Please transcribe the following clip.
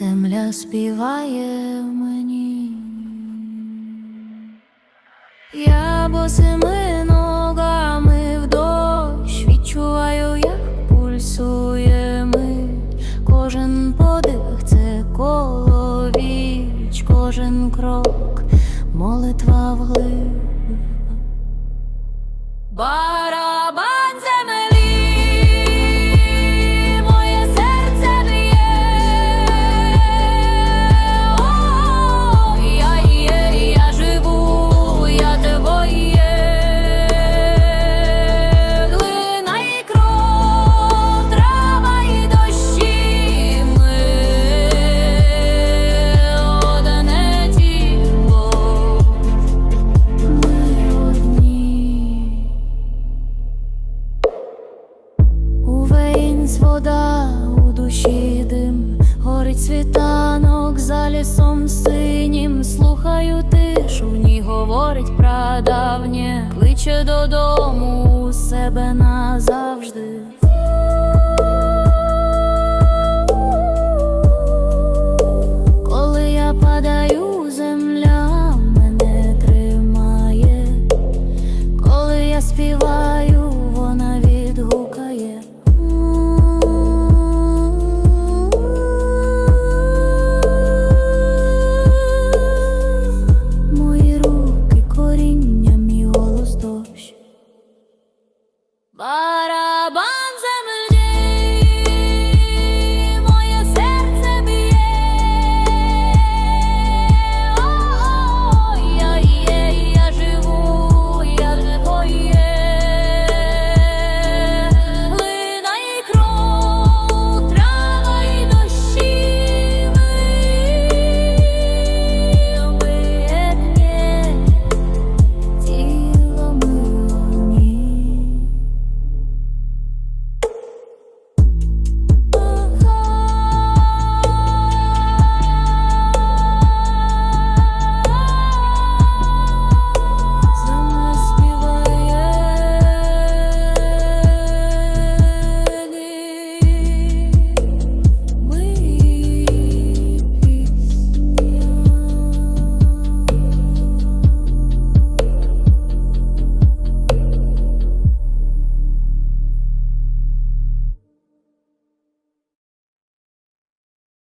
Земля співає мені. Я босими ногами в дощ відчуваю, як пульсує мить. Кожен подих це коло віч, кожен крок, молитва вглиб. Барабан вода у душі дим, горить світанок за лісом синім. Слухаю тишу, в ній говорить прадавнє, кличе додому у себе назавжди.